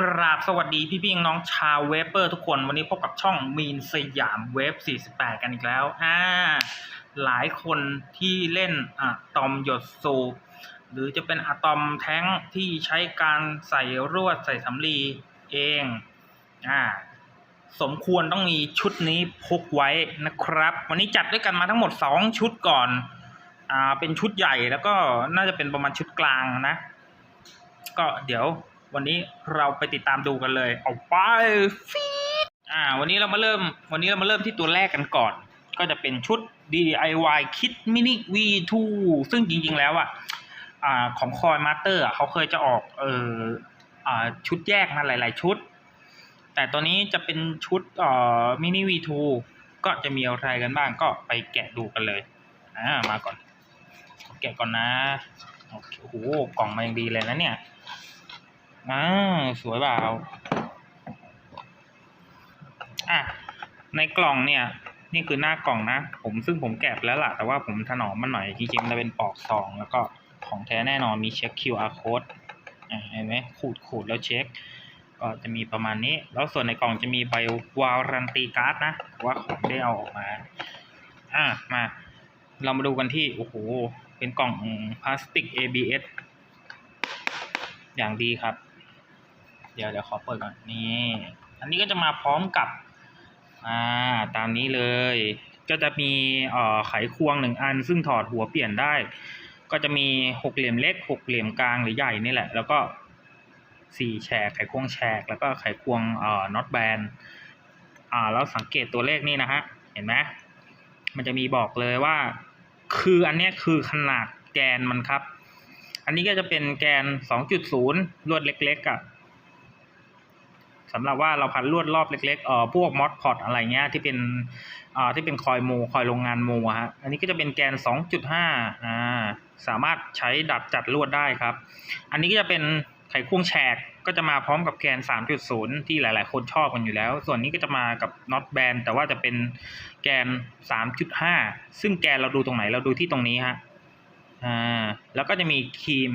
กราบสวัสดีพี่พี่น้องชาวเวเปอร์ทุกคนวันนี้พบกับช่องมีนสยามเวฟ 48 กันอีกแล้วอ่าหลายคนที่เล่นอะตอมหยดสูบหรือจะเป็นอะตอมแท้งที่ใช้การใส่รวดใส่สำลีเองอ่าสมควรต้องมีชุดนี้พกไว้นะครับ วันนี้จัดด้วยกันมาทั้งหมด 2 ชุดก่อนอ่าเป็นชุดใหญ่แล้วก็น่าจะเป็นประมาณชุดกลางนะ ก็เดี๋ยว วันนี้เราไปติดตามดูกันเลย เอาไปฟีดอ่า วันนี้เรามาเริ่ม วันนี้เรามาเริ่มที่ตัวแรกกันก่อน ก็จะเป็นชุด DIY Kit Mini V2 ซึ่งจริงๆแล้วอะอ่าของคอยมาสเตอร์เขาเคยจะออกเอออ่าชุดแยกมาหลาย ๆ ชุด แต่ตัวนี้จะเป็นชุดอ่อ Mini V2 ก็จะมีอะไรกันบ้างก็ไปแกะดูกันเลยอ่ามาก่อน แกะก่อนนะโอเคโอ้โหกล่องมาอย่างดีเลยนะเนี่ย อ่าสวยเปล่าอะในกล่องเนี่ย นี่คือหน้ากล่องนะ ผมซึ่งผมแกะแล้วล่ะ แต่ว่าผมถนอมมันหน่อยจริงๆมันจะเป็นปอกซองแล้วก็ของแท้แน่นอนมีเช็ค QR code อ่าเห็นไหมขูดขูดแล้วเช็ค ก็จะมีประมาณนี้ แล้วส่วนในกล่องจะมีใบวารันตีการ์ดนะว่าของได้เอาออกมา อะมา เรามาดูกันที่ โอ้โห เป็นกล่องพลาสติก ABS อย่างดีครับ เดี๋ยวเดี๋ยวขอเปิดก่อนนี่อันนี้ก็จะมาพร้อมกับอ่าตามนี้เลย ก็จะมีเอ่อไขควงหนึ่งอัน ซึ่งถอดหัวเปลี่ยนได้ ก็จะมีหกเหลี่ยมเล็กหกเหลี่ยมกลางหรือใหญ่นี่แหละ แล้วก็สี่แฉกไขควงแฉกแล้วก็ไขควงเอ่อน็อตแบนอ่าแล้วสังเกตตัวเลขนี่นะฮะเห็นไหมมันจะมีบอกเลยว่า คืออันนี้คือขนาดแกนมันครับ อันนี้ก็จะเป็นแกน 2.0 ลวดเล็กๆอะ่ะ สำหรับว่าเราพันลวดรอบเล็กๆเอ่อพวกมอสพอตอะไรเงี้ยที่เป็นอ่าที่เป็นคอยโมคอยโรงงานโมฮะอันนี้ก็จะเป็นแกน 2.5อ่าสามารถใช้ดัดจัดลวดได้ครับ อันนี้ก็จะเป็นไขควงแฉกก็จะมาพร้อมกับแกน 3.0 ที่หลาย ๆ คนชอบกันอยู่แล้ว ส่วนนี้ก็จะมากับน็อตแบนแต่ว่าจะเป็นแกน 3.5 ซึ่งแกนเราดูตรงไหนเราดูที่ตรงนี้ฮะอ่าแล้วก็จะมีครีม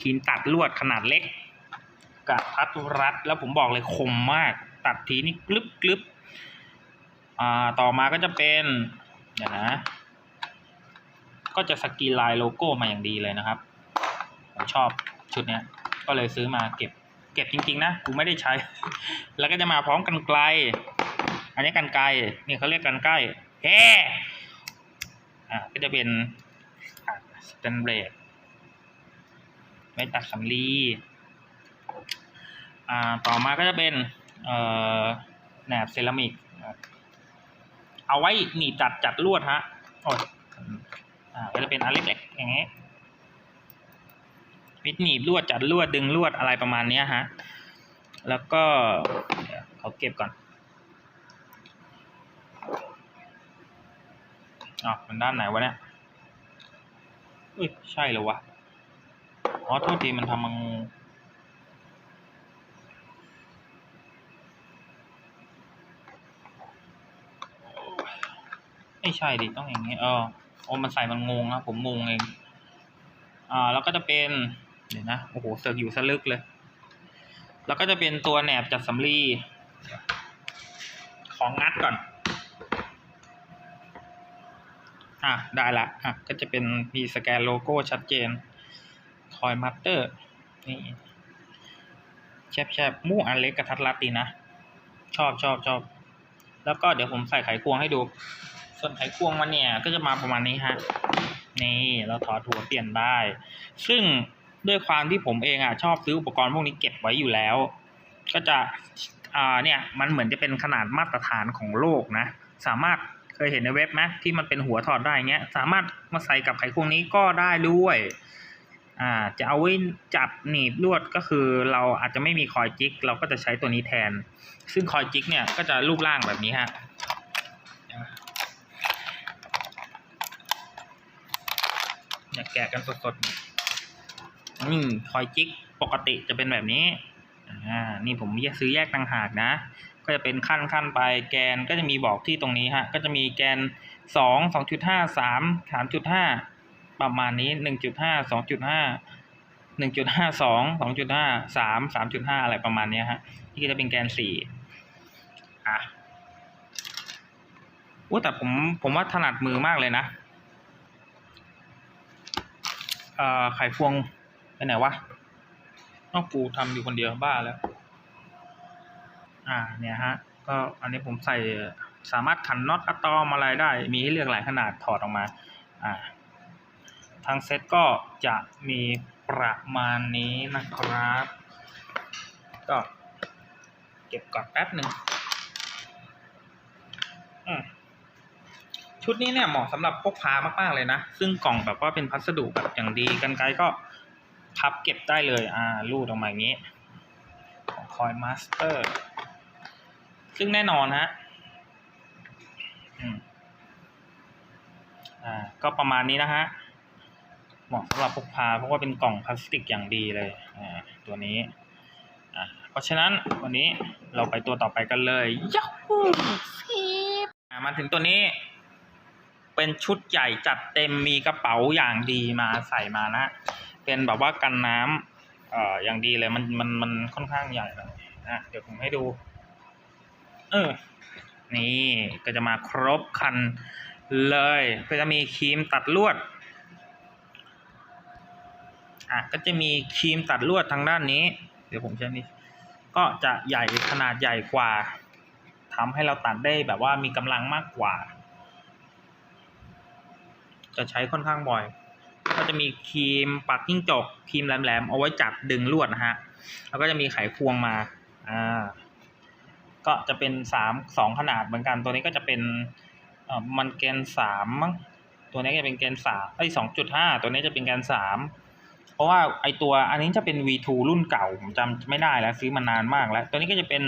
ครีมตัดลวดขนาดเล็ก กับพัดรัดแล้วผมบอกเลยคมมาก ตัดทีนี่กลึบกลึบอ่าต่อมาก็จะเป็นเดี๋ยวนะ ก็จะสกีลายโลโก้มาอย่างดีเลยนะครับ ผมชอบชุดเนี้ย ก็เลยซื้อมาเก็บ เก็บจริงๆนะกูไม่ได้ใช้ แล้วก็จะมาพร้อมกันไกล อันนี้กันไกลนี่เขาเรียกกันไกล้เฮ้อ่าก็จะเป็นสแตนเลสไว้ตัดสำลี ต่อมาก็จะเป็นแหนบเซรามิก เอาไว้หนีบจัดจัดลวดฮะโอ้ยอ่าก็จะเป็นอันเล็กๆอย่างเงี้ยมิดหนีบลวดจัดลวดดึงลวดอะไรประมาณเนี้ยฮะ แล้วก็เดี๋ยวเขาเก็บก่อนอ๋อมันด้านไหนวะเนี่ยเอ้ย ใช่เหรอวะ อ๋อ โทษทีมันทำมัง ไม่ใช่ดิต้องอย่างงี้เออโอ้มันใส่มันงงนะผมงงเอง อ่า แล้วก็จะเป็น เดี๋ยวนะ โอ้โหเสือกอยู่สลึกเลย แล้วก็จะเป็นตัวแหนบจัดสำลีของงัดก่อน อะ ได้ละ อะ ก็จะเป็นมีสแกนโลโก้ชัดเจน คอยมัตเตอร์ นี่ แชบแชบๆมู่อันเล็กกระทัดรัดดีนะ ชอบชอบชอบ แล้วก็เดี๋ยวผมใส่ไขควงให้ดู ส่วนไขควงมันเนี่ยก็จะมาประมาณนี้ฮะนี่เราถอดหัวเปลี่ยนได้ ซึ่งด้วยความที่ผมเองอะชอบซื้ออุปกรณ์พวกนี้เก็บไว้อยู่แล้ว ก็จะอ่าเนี่ยมันเหมือนจะเป็นขนาดมาตรฐานของโลกนะ สามารถเคยเห็นในเว็บไหมที่มันเป็นหัวถอดได้เงี้ย สามารถมาใส่กับไขควงนี้ก็ได้ด้วยอ่าจะเอาไว้จับหนีบลวดก็คือเราอาจจะไม่มีคอยจิกเราก็จะใช้ตัวนี้แทน ซึ่งคอยจิกเนี่ยก็จะรูปร่างแบบนี้ฮะ เนี่ยแกะกันสดๆนี่คอยจิกปกติจะเป็นแบบนี้ อ่า นี่ผมแยกซื้อแยกต่างหากนะ ก็จะเป็นขั้นขั้นไป แกนก็จะมีบอกที่ตรงนี้ฮะ ก็จะมีแกนสองสองจุดห้าสามสามจุดห้าประมาณนี้หนึ่งจุดห้าสองจุดห้าหนึ่งจุดห้าสองสองจุดห้าสามสามจุดห้าอะไรประมาณนี้ฮะที่ก็จะเป็นแกนสี่อะว่าแต่ผมผมว่าถนัดมือมากเลยนะ ไขควงไปไหนวะนอกกูทำอยู่คนเดียวบ้าแล้ว อ่า เนี่ยฮะ ก็อันนี้ผมใส่สามารถขันน็อตอะตอมอะไรได้ มีให้เลือกหลายขนาดถอดออกมา อ่า ทางเซ็ตก็จะมีประมาณนี้นะครับ ก็เก็บก่อนแป๊บหนึ่งอืม ชุดนี้เนี่ยเหมาะสำหรับพกพามากๆเลยนะ ซึ่งกล่องแบบว่าเป็นพัสดุแบบอย่างดีกันไกลก็พับเก็บได้เลย อ่ารูดออกมาอย่างนี้ของคอยมาสเตอร์ ซึ่งแน่นอนฮะอ่า ก็ประมาณนี้นะฮะ เหมาะสำหรับพกพาเพราะว่าเป็นกล่องพลาสติกอย่างดีเลย อ่า ตัวนี้ อ่า เพราะฉะนั้นวันนี้เราไปตัวต่อไปกันเลยยัฮูฟิปอ่ามาถึงตัวนี้ เป็นชุดใหญ่จัดเต็มมีกระเป๋าอย่างดีมาใส่มานะ เป็นแบบว่ากันน้ำเอ่ออย่างดีเลยมันมันมันค่อนข้างใหญ่เลยนะเดี๋ยวผมให้ดู เออ นี่ก็จะมาครบคันเลย ก็จะมีครีมตัดลวดอะก็จะมีครีมตัดลวดทางด้านนี้ เดี๋ยวผมใช้นี่ก็จะใหญ่ขนาดใหญ่กว่าทำให้เราตัดได้แบบว่ามีกำลังมากกว่า จะใช้ค่อนข้างบ่อย ก็จะมีครีมปักจิ้งจกครีมแหลมๆเอาไว้จับดึงลวดนะฮะแล้วก็จะมีไขควงมาอ่าก็จะเป็นสามสองขนาดเหมือนกันตัวนี้ก็จะเป็นเอ่อมันแกนสามมั้งตัวนี้จะเป็นแกนสามไอ้สองจุดห้าตัวนี้จะเป็นแกนสามเพราะว่าไอตัวอันนี้จะเป็น V2 รุ่นเก่าผมจำไม่ได้แล้วซื้อมานานมากแล้ว ตัวนี้ก็จะเป็น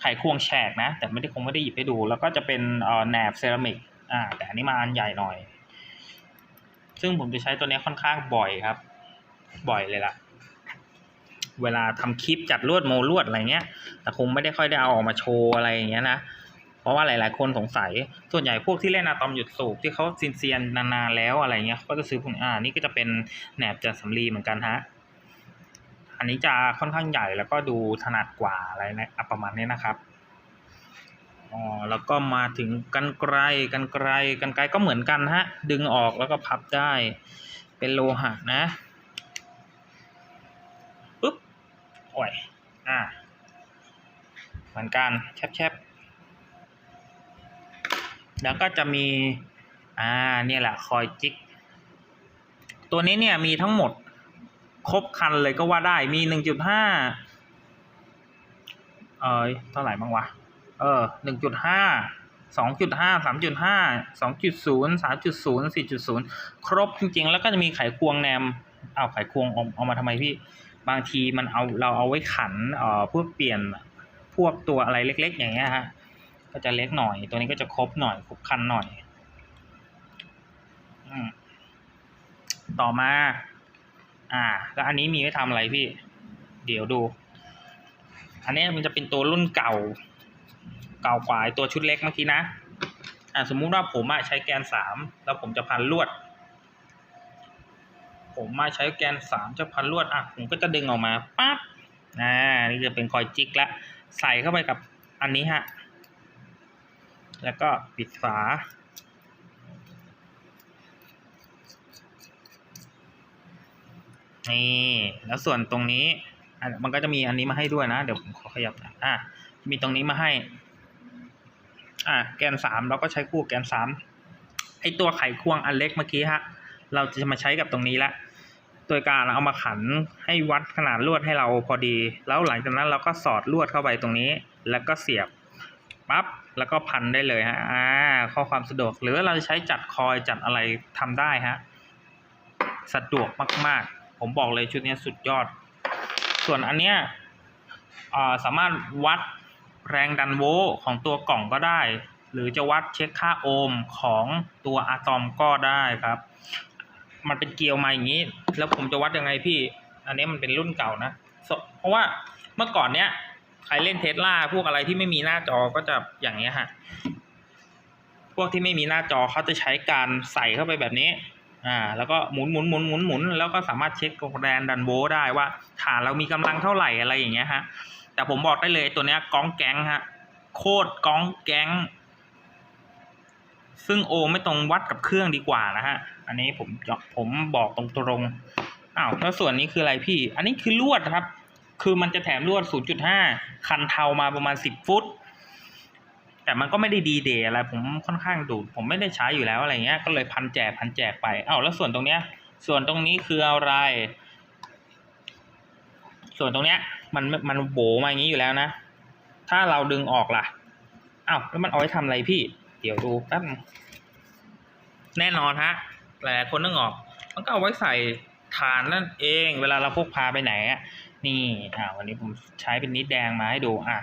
ไขควงแฉกนะ แต่ไม่ได้คงไม่ได้หยิบให้ดู แล้วก็จะเป็นเอ่อแหนบเซรามิกอ่าแต่อันนี้มาอันใหญ่หน่อย ซึ่งผมจะใช้ตัวนี้ค่อนข้างบ่อยครับ บ่อยเลยล่ะ เวลาทำคลิปจัดลวดโมลวดอะไรเงี้ย แต่คงไม่ได้ค่อยได้เอาออกมาโชว์อะไรอย่างเงี้ยนะเพราะว่าหลาย ๆ คนสงสัย ส่วนใหญ่พวกที่เล่นอะตอมหยุดสูบที่เขาซินเซียนนานๆแล้วอะไรเงี้ยเขาก็จะซื้อพวกอ่านี่ก็จะเป็นแหนบจากสำลีเหมือนกันฮะอันนี้จะค่อนข้างใหญ่แล้วก็ดูถนัดกว่าอะไรนะอะประมาณนี้นะครับ อ๋อแล้วก็มาถึงกันไกลกันไกลกันไกลก็เหมือนกันฮะ ดึงออกแล้วก็พับได้ เป็นโลหะนะปุ๊บโอ้ยอ่าเหมือนกันแคบๆแล้วก็จะมีอ่าเนี่ยแหละคอยจิก ตัวนี้เนี่ยมีทั้งหมดครบคันเลยก็ว่าได้มีหนึ่งจุดห้าเออเท่าไหร่บ้างวะ เออหนึ่งจุดห้าสองจุดห้าสามจุดห้าสองจุดศูนย์สามจุดศูนย์สี่จุดศูนย์ครบจริง ๆ แล้วก็จะมีไขควงแนมเอาไขควงเอาเอามาทำไมพี่บางทีมันเอาเราเอาไว้ขันเอ่อเพื่อเปลี่ยนพวกตัวอะไรเล็ก ๆ อย่างเงี้ยฮะก็จะเล็กหน่อย ตัวนี้ก็จะครบหน่อยครบคันหน่อยอต่อมา อ่า แล้วอันนี้มีไว้ทำอะไรพี่ เดี๋ยวดู อันนี้มันจะเป็นตัวรุ่นเก่า เก่ากว่าตัวชุดเล็กเมื่อกี้นะอ่าสมมุติว่าผมอะใช้แกนสามแล้วผมจะพันลวด ผมมาใช้แกนสามจะพันลวดอะผมก็จะดึงออกมาปั๊บอ่านี่จะเป็นคอยจิกละใส่เข้าไปกับอันนี้ฮะแล้วก็ปิดฝานี่แล้วส่วนตรงนี้มันก็จะมีอันนี้มาให้ด้วยนะ เดี๋ยวผมขอขยับอยอะมีตรงนี้มาให้ อะแกนสามเราก็ใช้คู่แกนสามไอตัวไขควงอันเล็กเมื่อกี้ฮะเราจะมาใช้กับตรงนี้ละโดยการเอามาขันให้วัดขนาดลวดให้เราพอดี แล้วหลังจากนั้นเราก็สอดลวดเข้าไปตรงนี้ แล้วก็เสียบปั๊บแล้วก็พันได้เลยฮะอ่าข้อความสะดวก หรือว่าเราจะใช้จัดคอยจัดอะไรทำได้ฮะสะดวกมาก ๆ ผมบอกเลยชุดนี้สุดยอด ส่วนอันเนี้ยอ่าสามารถวัด แรงดันโวลต์ของตัวกล่องก็ได้ หรือจะวัดเช็คค่าโอห์มของตัวอะตอมก็ได้ครับ มันเป็นเกลียวมาอย่างนี้ แล้วผมจะวัดยังไงพี่ อันนี้มันเป็นรุ่นเก่านะ เพราะว่าเมื่อก่อนเนี้ยใครเล่นเทสลาพวกอะไรที่ไม่มีหน้าจอก็จะอย่างเงี้ยฮะ พวกที่ไม่มีหน้าจอเขาจะใช้การใส่เข้าไปแบบนี้ อ่า แล้วก็หมุนหมุนหมุนหมุนหมุนแล้วก็สามารถเช็คแรงดันโวลต์ได้ว่าฐานเรามีกำลังเท่าไหร่อะไรอย่างเงี้ยฮะ แต่ผมบอกได้เลยตัวเนี้ยก้องแก๊งฮะ โคตรก้องแก๊ง ซึ่งโอไม่ตรงวัดกับเครื่องดีกว่านะฮะ อันนี้ผมผมบอกตรงๆอ้าวแล้วส่วนนี้คืออะไรพี่ อันนี้คือลวดครับ คือมันจะแถมลวด 0.5 คันเทามาประมาณ 10 ฟุต แต่มันก็ไม่ได้ดีเดย์อะไร ผมค่อนข้างดูด ผมไม่ได้ใช้อยู่แล้วอะไรเงี้ย ก็เลยพันแจกพันแจกไปอ้าวแล้วส่วนตรงเนี้ย ส่วนตรงนี้คืออะไร ส่วนตรงเนี้ย มันมันโบมาอย่างนี้อยู่แล้วนะ ถ้าเราดึงออกล่ะอ้าวแล้วมันเอาไว้ทำอะไรพี่ เดี๋ยวดูแป๊บแน่นอนฮะหลายคนนึกออก มันก็เอาไว้ใส่ฐานนั่นเอง เวลาเราพกพาไปไหนอะนี่อ่าวันนี้ผมใช้เป็นนิดแดงมาให้ดูอะ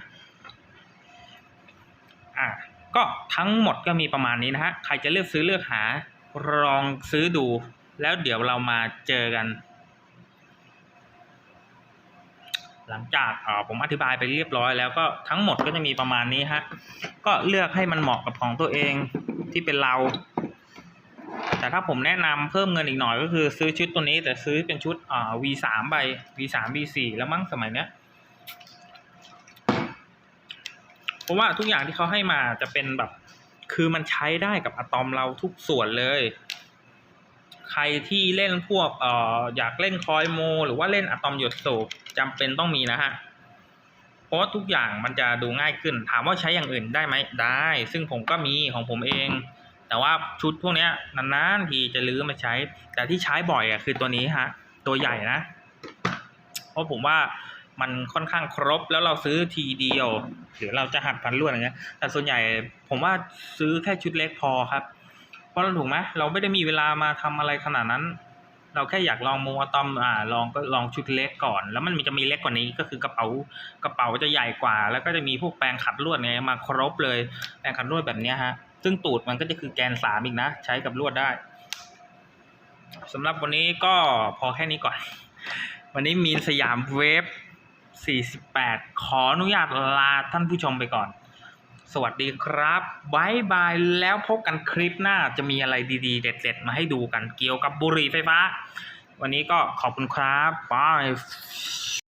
อะก็ทั้งหมดก็มีประมาณนี้นะฮะ ใครจะเลือกซื้อเลือกหาลองซื้อดู แล้วเดี๋ยวเรามาเจอกัน หลังจากผมอธิบายไปเรียบร้อยแล้วก็ทั้งหมดก็จะมีประมาณนี้ฮะ ก็เลือกให้มันเหมาะกับของตัวเองที่เป็นเรา แต่ถ้าผมแนะนำเพิ่มเงินอีกหน่อยก็คือซื้อชุดตัวนี้แต่ซื้อเป็นชุดอ่า V3 ใบ V3 V4 แล้วมั้งสมัยเนี้ยเพราะว่าทุกอย่างที่เขาให้มาจะเป็นแบบ คือมันใช้ได้กับอะตอมเราทุกส่วนเลยใครที่เล่นพวกเอ่ออยากเล่นคอยโม หรือว่าเล่นอะตอมหยดสูบ จำเป็นต้องมีนะฮะเพราะว่าทุกอย่างมันจะดูง่ายขึ้น ถามว่าใช้อย่างอื่นได้ไหมได้ ซึ่งผมก็มีของผมเอง แต่ว่าชุดพวกนี้นานๆทีจะลื้อมาใช้ แต่ที่ใช้บ่อยอะคือตัวนี้ฮะ ตัวใหญ่นะ เพราะผมว่ามันค่อนข้างครบแล้วเราซื้อทีเดียว หรือเราจะหัดพันลวดอะไรเงี้ย แต่ส่วนใหญ่ผมว่าซื้อแค่ชุดเล็กพอครับ เพราะเราถูกไหมเราไม่ได้มีเวลามาทำอะไรขนาดนั้น เราแค่อยากลองโมอะตอมอ่าลองก็ลองชุดเล็กก่อน แล้วมันจะมีเล็กกว่านี้ก็คือกระเป๋ากระเป๋าจะใหญ่กว่า แล้วก็จะมีพวกแปรงขัดลวดไงมาครบเลยแปรงขัดลวดแบบนี้ฮะซึ่งตูดมันก็จะคือแกนสามอีกนะ ใช้กับลวดได้สำหรับวันนี้ก็พอแค่นี้ก่อน วันนี้มีสยามเวฟ48 ขออนุญาตลาท่านผู้ชมไปก่อน สวัสดีครับบายบาย แล้วพบกันคลิปหน้าจะมีอะไรดีๆ เด็ดๆ มาให้ดูกันเกี่ยวกับบุหรี่ไฟฟ้า วันนี้ก็ขอบคุณครับบาย